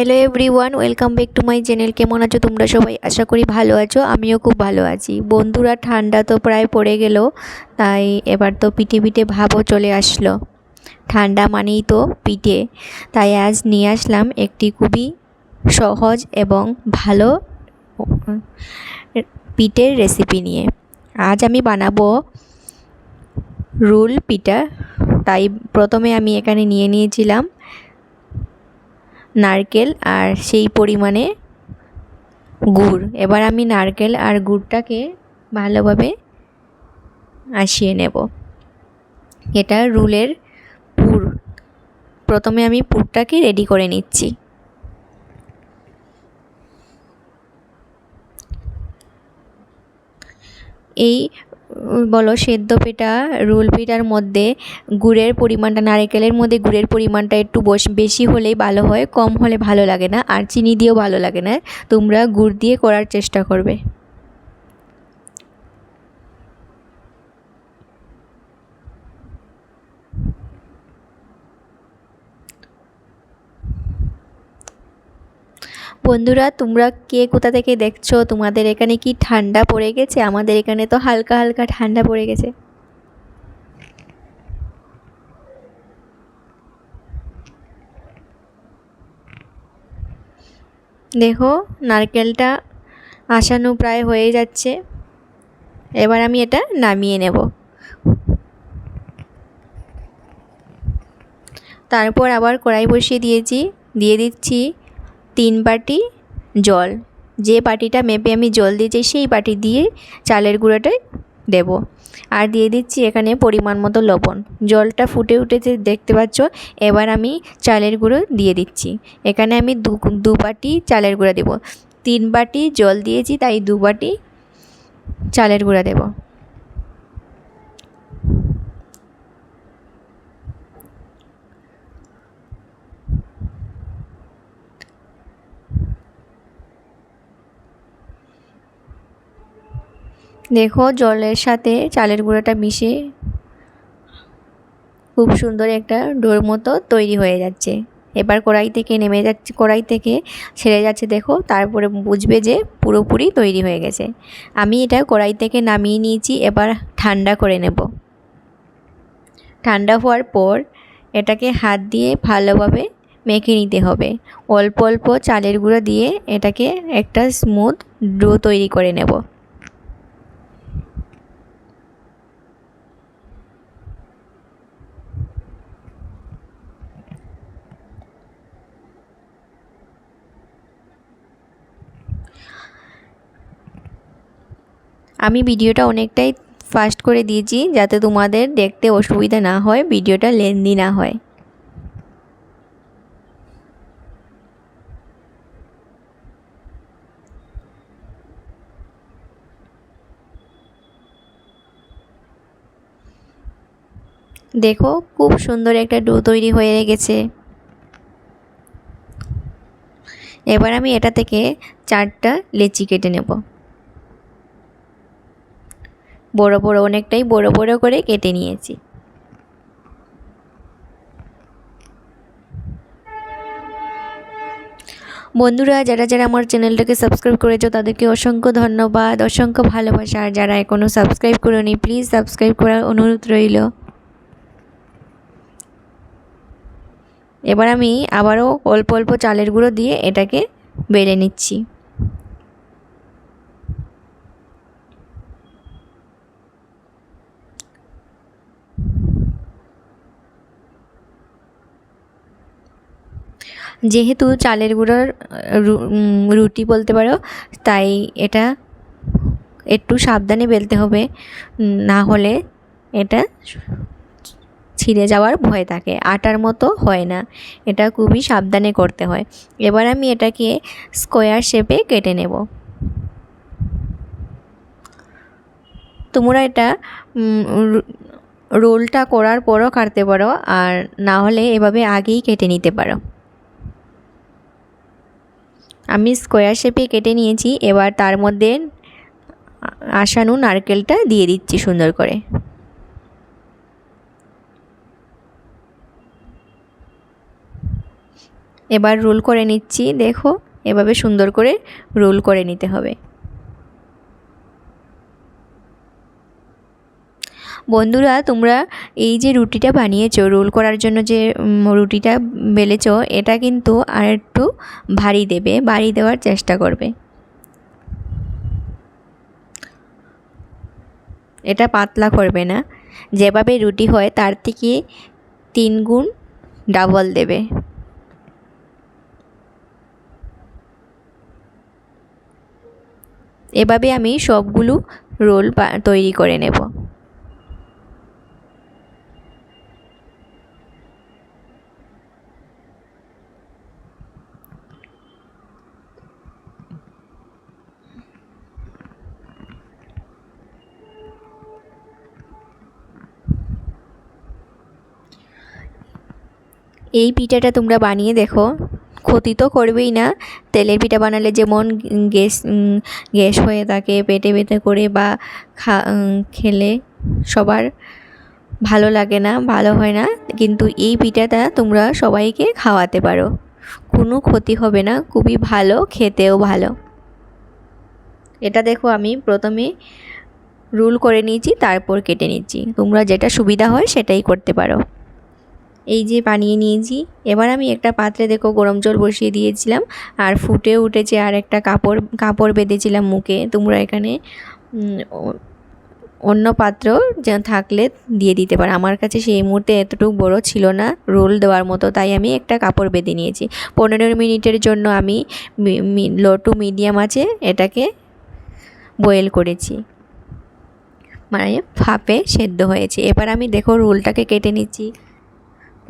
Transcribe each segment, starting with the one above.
Hello everyone welcome back to my channel কেমন আছো তোমরা সবাই? আশা করি ভালো আছো, আমিও খুব ভালো আছি। বন্ধুরা, ঠান্ডা তো প্রায় পড়ে গেল, তাই এবার তো পিঠে পিঠে ভাবও চলে আসলো। ঠান্ডা মানেই তো পিঠে। তাই আজ নিয়ে আসলাম একটি খুবই সহজ এবং ভালো, পিঠের রেসিপি নিয়ে। আজ আমি বানাবো রুল পিঠা। তাই প্রথমে আমি এখানে নিয়ে নিয়েছিলাম নারকেল আর সেই পরিমাণে গুড়। এবার আমি নারকেল আর গুড়টাকে ভালোভাবে আসিয়ে নেব। এটা রুলের পুর। প্রথমে আমি পুরটাকে রেডি করে নিচ্ছি। এই বলো, সেদ্ধ পেটা রোল পিঠার মধ্যে গুড়ের পরিমাণটা, নারকেলের মধ্যে গুড়ের পরিমাণটা একটু বেশি হলেই ভালো হয়, কম হলে ভালো লাগে না, আর চিনি দিয়েও ভালো লাগে না। তোমরা গুড় দিয়ে করার চেষ্টা করবে। বন্ধুরা, তোমরা কে কোথা থেকে দেখছ? তোমাদের এখানে কি ঠান্ডা পড়ে গেছে? আমাদের এখানে তো হালকা হালকা ঠান্ডা পড়ে গেছে। দেখো, নারকেলটা আসানো প্রায় হয়ে যাচ্ছে। এবার আমি এটা নামিয়ে নেব। তারপর আবার কড়াই বসিয়ে দিয়েছি, দিয়ে দিচ্ছি তিন বাটি জল। যে বাটিটা মেপে আমি জল দিয়েছি সেই বাটি দিয়ে চালের গুঁড়োটাই দেব। আর দিয়ে দিচ্ছি এখানে পরিমাণ মতো লবণ। জলটা ফুটে উঠেছে, দেখতে পাচ্ছ? এবার আমি চালের গুঁড়ো দিয়ে দিচ্ছি। এখানে আমি দু দু বাটি চালের গুঁড়ো দেব। তিন বাটি জল দিয়েছি, তাই দু বাটি চালের গুঁড়া দেবো। দেখো জলের সাথে চালের গুঁড়োটা মিশে খুব সুন্দর একটা ডোর মতো তৈরি হয়ে যাচ্ছে। এবার কড়াই থেকে নেমে যাচ্ছে, কড়াই থেকে ছেড়ে যাচ্ছে, দেখো, তারপরে বুঝবে যে পুরোপুরি তৈরি হয়ে গেছে। আমি এটা কড়াই থেকে নামিয়ে নিয়েছি, এবার ঠান্ডা করে নেব। ঠান্ডা হওয়ার পর এটাকে হাত দিয়ে ভালোভাবে মেখে নিতে হবে। অল্প অল্প চালের গুঁড়ো দিয়ে এটাকে একটা স্মুথ ডো তৈরি করে নেব। আমি ভিডিওটা অনেকটাই ফাস্ট করে দিয়েছি যাতে তোমাদের দেখতে অসুবিধা না হয়, ভিডিওটা লেন্দি না হয়। দেখো, খুব সুন্দর একটা ডো তৈরি হয়ে গেছে। এবার আমি এটা থেকে চারটা লেচি কেটে নেব। বড় বড় অনেকটাই বড় বড় করে কেটে নিয়েছি। বন্ধুরা, যারা যারা আমার চ্যানেলটাকে সাবস্ক্রাইব করেছ, তাদেরকে অসংখ্য ধন্যবাদ, অসংখ্য ভালোবাসা। আর যারা এখনও সাবস্ক্রাইব করেনি, প্লিজ সাবস্ক্রাইব করার অনুরোধ রইল। এবার আমি আবারও অল্প অল্প চালের গুঁড়ো দিয়ে এটাকে বেড়ে নিচ্ছি। যেহেতু চালের গুঁড়োর রুটি বলতে পারো, তাই এটা একটু সাবধানে বেলতে হবে। না হলে এটা ছিঁড়ে যাওয়ার ভয় থাকে। আটার মতো হয় না। এটা খুবই সাবধানে করতে হয়। এবার আমি এটাকে স্কোয়ার শেপে কেটে নেব। তোমরা এটা রোলটা করার পরও কাটতে পারো, আর না হলে এভাবে আগেই কেটে নিতে পারো। আমি স্কোয়ার শেপে কেটে নিয়েছি, এবার তার মধ্যে আসানু নারকেলটা দিয়ে দিচ্ছি সুন্দর করে। এবার রোল করে নিচ্ছি, দেখো, এভাবে সুন্দর করে রোল করে নিতে হবে। বন্ধুরা, তোমরা এই যে রুটিটা বানিয়েছো, রোল করার জন্য যে রুটিটা বেলেছো, এটা কিন্তু আর একটু ভারী দেবে, ভারী দেওয়ার চেষ্টা করবে। এটা পাতলা করবে না। যেভাবে রুটি হয়, তার থেকে তিন গুণ ডাবল দেবে। এভাবে আমি সবগুলো রোল তৈরি করে নেব। এই পিঠাটা তোমরা বানিয়ে দেখো। ক্ষতি তো করবেই না। তেলের পিঠা বানালে যেমন গ্যাস গ্যাস হয়ে থাকে, পেটে পেটে করে বা খা খেলে সবার ভালো লাগে না, ভালো হয় না। কিন্তু এই পিঠাটা তোমরা সবাইকে খাওয়াতে পারো। কোনো ক্ষতি হবে না, খুবই ভালো, খেতেও ভালো। এটা দেখো আমি প্রথমে রুল করে নিয়েছি, তারপর কেটে নিচ্ছি। তোমরা যেটা সুবিধা হয় সেটাই করতে পারো। এই যে বানিয়ে নিয়েছি। এবার আমি একটা পাত্রে দেখো গরম জল বসিয়ে দিয়েছিলাম, আর ফুটে উঠেছে আর একটা কাপড় কাপড় বেঁধেছিলাম মুখে। তোমরা এখানে অন্য পাত্র যা থাকলে দিয়ে দিতে পারো। আমার কাছে সেই মুহূর্তে এতটুকু বড় ছিল না রোল দেওয়ার মতো, তাই আমি একটা কাপড় বেঁধে নিয়েছি। পনেরো মিনিটের জন্য আমি লো টু মিডিয়াম আছে, এটাকে বয়েল করেছি। মানে ভাপে সেদ্ধ হয়েছে। এবার আমি দেখো রোলটাকে কেটে নিচ্ছি।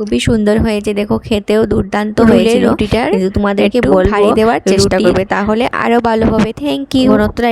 খুবই সুন্দর হয়েছে। দেখো খেতেও দুর্দান্ত হয়েছিল। রুটিটার তোমাদেরকে ভারী দেওয়ার চেষ্টা করবে, তাহলে আরও ভালো হবে। থ্যাংক ইউ ঘনত্বটা